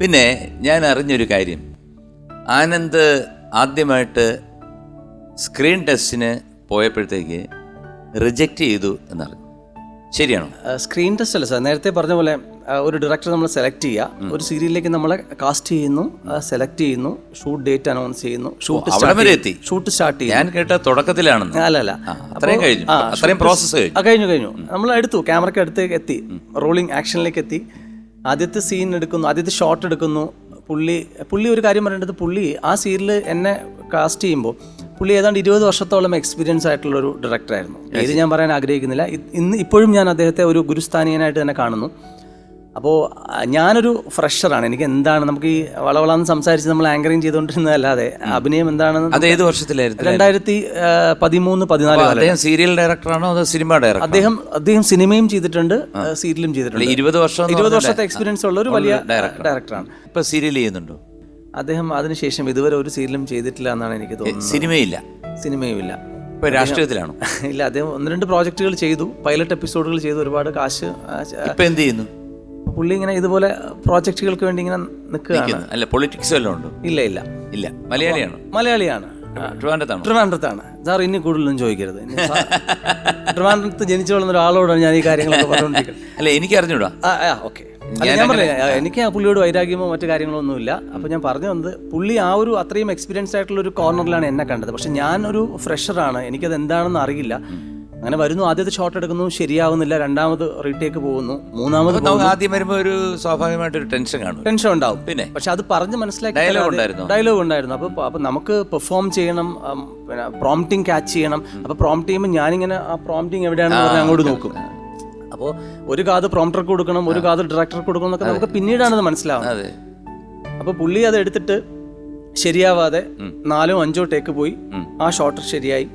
പിന്നെ ഞാൻ അറിഞ്ഞൊരു കാര്യം. ആനന്ദ് ആദ്യമായിട്ട് സ്ക്രീൻ ടെസ്റ്റിന് പോയപ്പോഴത്തേക്ക് റിജക്റ്റ് ചെയ്തു എന്നറിഞ്ഞു. ശരിയാണോ? സ്ക്രീൻ ടെസ്റ്റ് അല്ല സാർ. നേരത്തെ പറഞ്ഞ പോലെ ഒരു ഡയറക്ടർ നമ്മൾ സെലക്ട് ചെയ്യുക. ഒരു സീരിയലിലേക്ക് നമ്മൾ കാസ്റ്റ് ചെയ്യുന്നു സെലക്ട് ചെയ്യുന്നു ഷൂട്ട് ഡേറ്റ് അനൗൺസ് ചെയ്യുന്നു ഷൂട്ട് എത്തി. ഷൂട്ട് സ്റ്റാർട്ട് ചെയ്യുന്നു. ഞാൻ കേട്ട തുടക്കത്തിലാണ് അല്ല അല്ല. അത്രയും കഴിഞ്ഞു. അത്രയും പ്രോസസ്സ് കഴിഞ്ഞു. കഴിഞ്ഞു കഴിഞ്ഞു. നമ്മൾ എടുത്തു ക്യാമറയ്ക്ക് അടുത്തേക്ക് എത്തി. റോളിംഗ് ആക്ഷനിലേക്ക് എത്തി. ആദ്യത്തെ സീൻ എടുക്കുന്നു ആദ്യത്തെ ഷോട്ട് എടുക്കുന്നു. പുള്ളി പുള്ളി ഒരു കാര്യം പറയേണ്ടത് പുള്ളി ആ സീരിയൽ എന്നെ കാസ്റ്റ് ചെയ്യുമ്പോൾ പുള്ളി ഏതാണ്ട് ഇരുപത് വർഷത്തോളം എക്സ്പീരിയൻസ് ആയിട്ടുള്ള ഒരു ഡയറക്ടറായിരുന്നു ഇത് ഞാൻ പറയാൻ ആഗ്രഹിക്കുന്നില്ല. ഇന്ന് ഇപ്പോഴും ഞാൻ അദ്ദേഹത്തെ ഒരു ഗുരുസ്ഥാനീയനായിട്ട് തന്നെ കാണുന്നു. അപ്പോൾ ഞാനൊരു ഫ്രഷറാണ്. എനിക്ക് എന്താണ് നമുക്ക് ഈ വളവളാന്ന് സംസാരിച്ച് നമ്മൾ ആങ്കറിങ് ചെയ്തുകൊണ്ടിരുന്നതല്ലാതെ അഭിനയം എന്താണെന്ന് അത് ഏത് വർഷത്തിലായിരുന്നു? രണ്ടായിരത്തി പതിമൂന്ന് പതിനാല് അദ്ദേഹം സീരിയൽ ഡയറക്ടറാണോ അതോ സിനിമ ഡയറക്ടർ അദ്ദേഹം അദ്ദേഹം സിനിമയും ചെയ്തിട്ടുണ്ട് സീരിയലും ചെയ്തിട്ടുണ്ട്. ഇരുപത് വർഷം ഇരുപത് വർഷത്തെ എക്സ്പീരിയൻസ് ഉള്ള ഒരു വലിയ ഡയറക്ടറാണ് ഇപ്പൊ സീരിയൽ ചെയ്യുന്നുണ്ടോ? അദ്ദേഹം അതിനുശേഷം ഇതുവരെ ഒരു സീരിയലും ചെയ്തിട്ടില്ല എന്നാണ് എനിക്ക് തോന്നുന്നത്. സിനിമയില്ല സിനിമയും ഇല്ല ഇപ്പൊ രാഷ്ട്രീയത്തിലാണോ? ഇല്ല അദ്ദേഹം ഒന്ന് രണ്ട് പ്രോജക്റ്റുകൾ ചെയ്തു. പൈലറ്റ് എപ്പിസോഡുകൾ ചെയ്തു. ഒരുപാട് കാശ് ഇപ്പൊ എന്ത് ചെയ്യുന്നു? പുള്ളി ഇങ്ങനെ ഇതുപോലെ പ്രോജക്റ്റുകൾക്ക് വേണ്ടി ഇങ്ങനെ നിൽക്കുകയാണ്. അല്ല പൊളിറ്റിക്സ് വല്ലതും ഉണ്ടോ? ഇല്ല ഇല്ല. ഇല്ല. മലയാളിയാണോ? മലയാളിയാണ്. ട്രിവാൻഡ്രത്താണ്? സാർ ഇനി കൂടുതലൊന്നും ചോദിക്കരുത്. ട്രിവാൻഡ്രത്ത് ജനിച്ചു വളർന്ന ഒരാളോടാണ് ഞാൻ ഈ കാര്യങ്ങളൊക്കെ പറഞ്ഞുകൊണ്ടിരിക്കുന്നത്. അല്ല എനിക്ക് അറിഞ്ഞൂടാ. ഓക്കെ. ഞാൻ പറഞ്ഞില്ല എനിക്ക് ആ പുള്ളിയോട് വൈരാഗ്യമോ മറ്റു കാര്യങ്ങളോ ഒന്നുമില്ല അപ്പോൾ ഞാൻ പറഞ്ഞു വന്നത് പുള്ളി ആ ഒരു അത്രയും എക്സ്പീരിയൻസ് ആയിട്ടുള്ള ഒരു കോർണറിലാണ് എന്നെ കണ്ടത്. പക്ഷെ ഞാനൊരു ഫ്രഷറാണ് എനിക്കത് എന്താണെന്ന് അറിയില്ല. അങ്ങനെ വരുന്നു. ആദ്യത്തെ ഷോട്ട് എടുക്കുന്നു. ശരിയാവുന്നില്ല. രണ്ടാമത് റീടേക്ക് പോകുന്നു. മൂന്നാമത് അപ്പൊ നമുക്ക് ആദ്യം വരുമ്പോ ഒരു സ്വാഭാവികമായിട്ട് ഒരു ടെൻഷൻ കാണും. ടെൻഷൻ ഉണ്ടാവും. പിന്നെ? പക്ഷെ അത് പറഞ്ഞ് മനസ്സിലാക്കി ഡയലോഗ് ഉണ്ടായിരുന്നു? ഡയലോഗ് ഉണ്ടായിരുന്നു. അപ്പോൾ അപ്പോൾ നമുക്ക് പെർഫോം ചെയ്യണം. പിന്നെ പ്രോംപ്റ്റിംഗ് ക്യാച്ച് ചെയ്യണം. അപ്പോൾ പ്രോംപ്റ്റ് ചെയ്യുമ്പോൾ ഞാനിങ്ങനെ ആ പ്രോംപ്റ്റിംഗ് എവിടെയാണെന്ന് പറഞ്ഞാൽ അങ്ങോട്ട് നോക്കും. അപ്പോൾ ഒരു കാത് പ്രോംപ്റ്റർക്ക് കൊടുക്കണം ഒരു കാത് ഡയറക്ടർക്ക് കൊടുക്കണം എന്നൊക്കെ നമുക്ക് പിന്നീടാണ് മനസ്സിലാവുന്നത്. അപ്പോൾ പുള്ളി അത് എടുത്തിട്ട് ശരിയാവാതെ നാലോ അഞ്ചോ ടേക്ക് പോയി. ആ ഷോട്ട് ശരിയായി.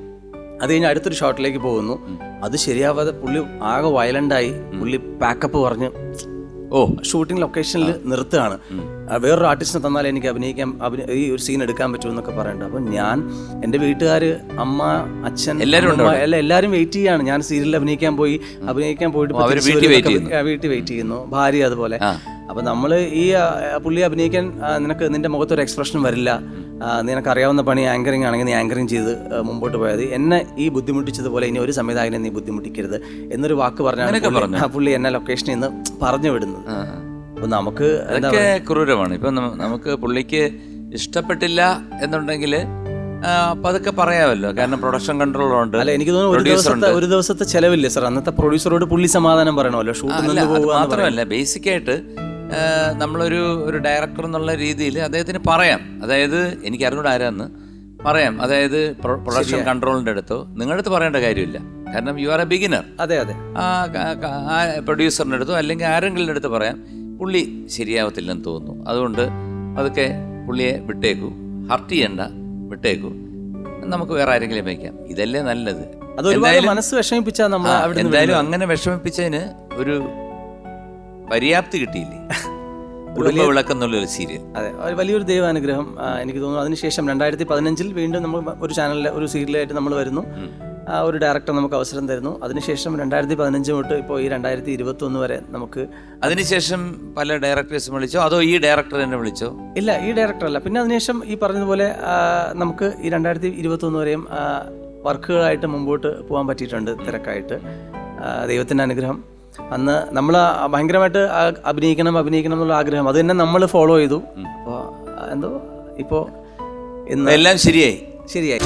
അത് കഴിഞ്ഞ് അടുത്തൊരു ഷോട്ടിലേക്ക് പോകുന്നു. അത് ശരിയാവാതെ പുള്ളി ആകെ വയലന്റായി പുള്ളി പാക്കപ്പ് പറഞ്ഞ് ഓ. ഷൂട്ടിംഗ് ലൊക്കേഷനിൽ നിർത്തുകയാണ്. വേറൊരു ആർട്ടിസ്റ്റിനെ തന്നാൽ എനിക്ക് അഭിനയിക്കാൻ അഭിനയ ഈ ഒരു സീൻ എടുക്കാൻ പറ്റുമെന്നൊക്കെ പറയണ്ട അപ്പം ഞാൻ എന്റെ വീട്ടുകാർ അമ്മ അച്ഛൻ എല്ലാവരും എല്ലാ എല്ലാവരും വെയിറ്റ് ചെയ്യാണ്. ഞാൻ സീരിയലിൽ അഭിനയിക്കാൻ പോയി അഭിനയിക്കാൻ പോയിട്ട് വീട്ടിൽ വെയിറ്റ് ചെയ്യുന്നു. ഭാര്യ അതുപോലെ. അപ്പൊ അപ്പം നമ്മൾ ഈ പുള്ളി അഭിനയിക്കാൻ നിനക്ക് നിന്റെ മുഖത്തൊരു എക്സ്പ്രഷൻ വരില്ല. ആ, നിനക്ക് അറിയാവുന്ന പണി ആങ്കറിങ് ആണെങ്കിൽ നീ ആങ്കറിങ് ചെയ്ത് മുമ്പോട്ട് പോയത്. എന്നെ ഈ ബുദ്ധിമുട്ടിച്ചതുപോലെ ഇനി ഒരു സംവിധായകനെ നീ ബുദ്ധിമുട്ടിക്കരുത് എന്നൊരു വാക്ക് പുള്ളി- ആ, പുള്ളി എന്നെ ലൊക്കേഷനിൽ നിന്ന് പറഞ്ഞു വിടുന്നത്. അപ്പൊ നമുക്ക് അതൊക്കെ ക്രൂരമാണ്. ഇപ്പൊ നമുക്ക് പുള്ളിക്ക് ഇഷ്ടപ്പെട്ടില്ല എന്നുണ്ടെങ്കിൽ അപ്പൊ അതൊക്കെ പറയാമല്ലോ. കാരണം പ്രൊഡക്ഷൻ കൺട്രോൾ ഉണ്ട് അല്ല എനിക്ക് തോന്നുന്നു ഒരു ദിവസത്തെ ഒരു ദിവസത്തെ ചെലവില്ലേ സർ അന്നത്തെ പ്രൊഡ്യൂസറോട് പുള്ളി സമാധാനം പറയണമല്ലോ. ഷൂട്ട് മാത്രമല്ല ബേസിക് ആയിട്ട് നമ്മളൊരു ഒരു ഡയറക്ടർ എന്നുള്ള രീതിയിൽ അദ്ദേഹത്തിന് പറയാം. അതായത് എനിക്ക് അറിഞ്ഞൂടെ ആരാന്ന്. പറയാം. അതായത് പ്രൊഡക്ഷൻ കൺട്രോളിന്റെ അടുത്തോ നിങ്ങളുടെ അടുത്ത്. പറയേണ്ട കാര്യമില്ല. കാരണം യു ആർ എ ബിഗിനർ അതെ അതെ. ആ പ്രൊഡ്യൂസറിന്റെ അടുത്തോ അല്ലെങ്കിൽ ആരെങ്കിലും അടുത്ത് പറയാം പുള്ളി ശരിയാവത്തില്ലെന്ന് തോന്നുന്നു. അതുകൊണ്ട് അതൊക്കെ പുള്ളിയെ വിട്ടേക്കൂ. ഹർട്ട് ചെയ്യണ്ട. വിട്ടേക്കൂ. നമുക്ക് വേറെ ആരെങ്കിലും വയ്ക്കാം. ഇതല്ലേ നല്ലത്. മനസ്സ് വിഷമിപ്പിച്ചാൽ നമ്മൾ എന്തായാലും അങ്ങനെ വിഷമിപ്പിച്ചതിന് ഒരു പര്യാപ്തി കിട്ടിയില്ലേ? സീരിയൽ. അതെ ഒരു വലിയൊരു ദൈവാനുഗ്രഹം എനിക്ക് തോന്നുന്നു. അതിനുശേഷം രണ്ടായിരത്തി പതിനഞ്ചിൽ വീണ്ടും നമ്മൾ ഒരു ചാനലിൽ ഒരു സീരിയലായിട്ട് നമ്മൾ വരുന്നു. ആ, ഒരു ഡയറക്ടർ നമുക്ക് അവസരം തരുന്നു. അതിനുശേഷം രണ്ടായിരത്തി പതിനഞ്ച് തൊട്ട് ഇപ്പോൾ ഈ രണ്ടായിരത്തി ഇരുപത്തി ഒന്ന് വരെ നമുക്ക് അതിനുശേഷം പല ഡയറക്ടേഴ്സും വിളിച്ചോ? അതോ ഈ ഡയറക്ടർ തന്നെ വിളിച്ചോ? ഇല്ല ഈ ഡയറക്ടർ അല്ല. പിന്നെ അതിനുശേഷം ഈ പറഞ്ഞതുപോലെ നമുക്ക് ഈ രണ്ടായിരത്തി ഇരുപത്തി ഒന്ന് വരെയും വർക്കുകളായിട്ട് മുമ്പോട്ട് പോകാൻ പറ്റിയിട്ടുണ്ട് തിരക്കായിട്ട്. ദൈവത്തിന്റെ അനുഗ്രഹം. അന്ന് നമ്മൾ ഭയങ്കരമായിട്ട് അഭിനയിക്കണം അഭിനയിക്കണം എന്നുള്ള ആഗ്രഹം. അത് തന്നെ നമ്മൾ ഫോളോ ചെയ്തു. അപ്പോൾ എന്തോ? ഇപ്പോൾ എല്ലാം ശരിയായി. ശരിയായി.